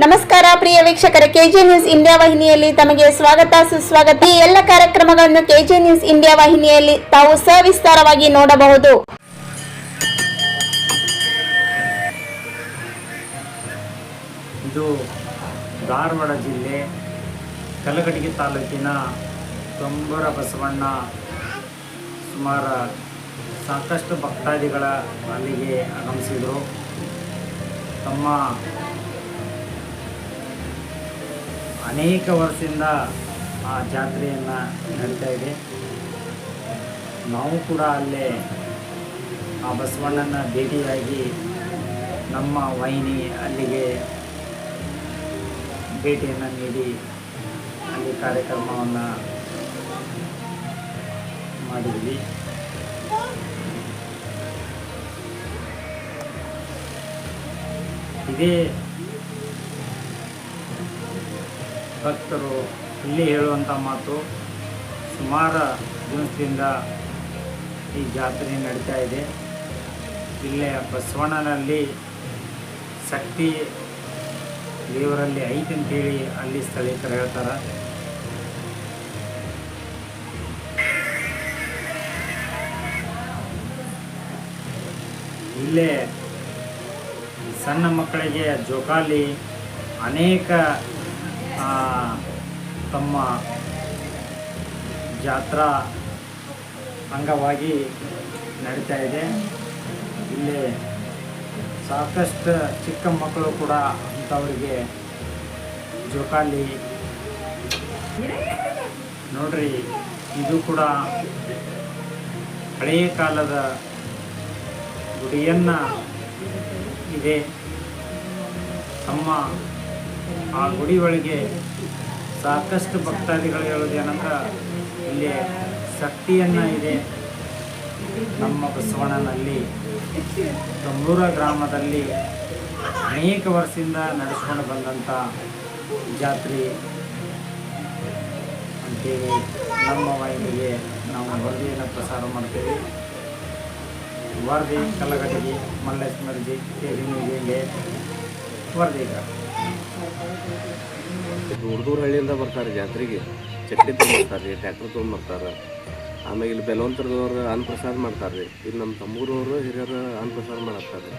ನಮಸ್ಕಾರ, ಪ್ರಿಯ ವೀಕ್ಷಕರ. KG news India ವಾಹಿನಿಯಲ್ಲಿ ತಮಗೆ ಸ್ವಾಗತ, ಸುಸ್ವಾಗತ. ಈ ಎಲ್ಲ ಕಾರ್ಯಕ್ರಮಗಳನ್ನು ಕೆಜಿ ನ್ಯೂಸ್ ಇಂಡಿಯಾ ವಾಹಿನಿಯಲ್ಲಿ ತಾವು ಸವಿಸ್ತಾರವಾಗಿ ನೋಡಬಹುದು. ಇದು ಧಾರವಾಡ ಜಿಲ್ಲೆ ಕಲಗಡಿಗೆ ತಾಲೂಕಿನ ತೊಂಬರ ಬಸವಣ್ಣ ಸುಮಾರು ಸಾಕಷ್ಟು ಭಕ್ತಾದಿಗಳ ಅಲ್ಲಿಗೆ ಆಗಮಿಸಿದರು. ತಮ್ಮ ಅನೇಕ ವರ್ಷದಿಂದ ಆ ಜಾತ್ರೆಯನ್ನು ನಡೀತಾ ಇದೆ. ನಾವು ಕೂಡ ಅಲ್ಲೇ ಆ ಬಸವಣ್ಣನ ಭೇಟಿಯಾಗಿ ನಮ್ಮ ವಾಹಿನಿ ಅಲ್ಲಿಗೆ ಭೇಟಿಯನ್ನು ನೀಡಿ ಅಲ್ಲಿ ಕಾರ್ಯಕ್ರಮವನ್ನು ಮಾಡಿದ್ವಿ. ಇದೇ ಭಕ್ತರು ಇಲ್ಲಿ ಹೇಳುವಂಥ ಮಾತು ಸುಮಾರು ದಿವಸದಿಂದ ಈ ಜಾತ್ರೆ ನಡೀತಾ ಇದೆ. ಇಲ್ಲೇ ಬಸವಣ್ಣನಲ್ಲಿ ಶಕ್ತಿ ದೇವರಲ್ಲಿ ಐತೆ ಅಂತೇಳಿ ಅಲ್ಲಿ ಸ್ಥಳೀಯರು ಹೇಳ್ತಾರೆ. ಇಲ್ಲೇ ಸಣ್ಣ ಮಕ್ಕಳಿಗೆ ಜೋಕಾಲಿ ಅನೇಕ ತಮ್ಮ ಜಾತ್ರಾ ಅಂಗವಾಗಿ ನಡೀತಾ ಇದೆ. ಇಲ್ಲಿ ಸಾಕಷ್ಟು ಚಿಕ್ಕ ಮಕ್ಕಳು ಕೂಡ ಅಂಥವ್ರಿಗೆ ಜೋಕಾಲಿ ನೋಡ್ರಿ, ಇದು ಕೂಡ ಹಳೆಯ ಕಾಲದ ಗುಡಿಯನ್ನ ಇದೆ. ತಮ್ಮ ಆ ಗುಡಿ ಒಳಗೆ ಸಾಕಷ್ಟು ಭಕ್ತಾದಿಗಳು ಹೇಳೋದೇನಂದ್ರೆ ಇಲ್ಲಿ ಶಕ್ತಿಯನ್ನ ಇದೆ. ನಮ್ಮ ಬಸವಣ್ಣನಲ್ಲಿ ತಮ್ಮೂರ ಗ್ರಾಮದಲ್ಲಿ ಅನೇಕ ವರ್ಷದಿಂದ ನಡೆಸ್ಕೊಂಡು ಬಂದಂಥ ಜಾತ್ರೆ. ಅಂತೇಳಿ ನಮ್ಮ ವಾಹಿನಿಗೆ ನಾವು ವರದಿಯನ್ನು ಪ್ರಸಾರ ಮಾಡ್ತೇವೆ. ವರದಿ ಕಲ್ಲಗಟ್ಟಿಗೆ ಮಲ್ಲೇಶ್ವರಜಿ ಕೆರಿನಿಗೆ ವರದಿಗ ದೂರ ದೂರ ಹಳ್ಳಿಯಿಂದ ಬರ್ತಾರೆ ಜಾತ್ರೆಗೆ. ಚಟ್ನಿ ತೊಗೊಂಬರ್ತಾರೆ ರೀ ಟ್ಯಾಕ್ಟ್ರ್ ತೊಗೊಂಬರ್ತಾರೆ ಆಮೇಲೆ ಇಲ್ಲಿ ಬೆಲವಂತರದವ್ರು ಅನ್ನಪ್ರಸಾದ ಮಾಡ್ತಾರೆ. ರೀ ಇಲ್ಲಿ ನಮ್ಮ ತಮ್ಮೂರವರು ಹಿರಿಯರು ಅನ್ನಪ್ರಸಾದ ಮಾಡತ್ತಾರೆ.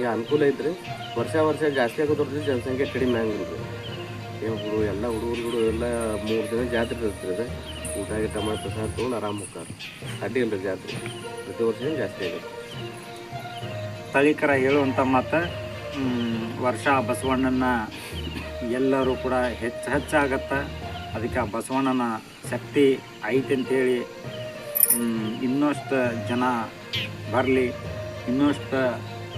ಈ ಅನುಕೂಲ ಐತ್ರಿ ವರ್ಷ ವರ್ಷ ಜಾಸ್ತಿ ಆಗೋದ್ರೆ ಜನಸಂಖ್ಯೆ ಕಡಿಮೆ ಆಗಿಲ್ಲ ರೀ ಏನು ಹುಡುಗ ಎಲ್ಲ ಹುಡುಗರುಗಳು ಎಲ್ಲ ಮೂರು ದಿನ ಜಾತ್ರೆ ಇರ್ತದೆ ಊಟ ಗೀಟ ಮಾಡಿ ಪ್ರಸಾದ ತೊಗೊಂಡು ಆರಾಮ್ ಹೋಗ್ತಾರೆ. ಅಡ್ಡಿ ಇಲ್ಲ ರೀ ಜಾತ್ರೆ. ಪ್ರತಿ ವರ್ಷ ಜಾಸ್ತಿ ಆಗುತ್ತೆ. ಸ್ಥಳೀಕರ ಹೇಳುವಂಥ ಮಾತು ವರ್ಷ ಬಸವಣ್ಣನ ಎಲ್ಲರೂ ಕೂಡ ಹೆಚ್ಚು ಹೆಚ್ಚಾಗತ್ತೆ. ಅದಕ್ಕೆ ಆ ಬಸವಣ್ಣನ ಶಕ್ತಿ ಐತೆ ಅಂತೇಳಿ ಮ್, ಇನ್ನಷ್ಟು ಜನ ಬರಲಿ ಇನ್ನಷ್ಟು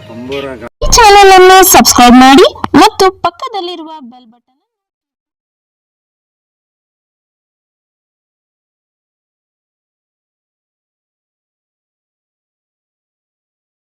ತುಂಬೂರ ಚಾನಲನ್ನು ಸಬ್ಸ್ಕ್ರೈಬ್ ಮಾಡಿ ಮತ್ತು ಪಕ್ಕದಲ್ಲಿರುವ ಬೆಲ್ ಬಟನ್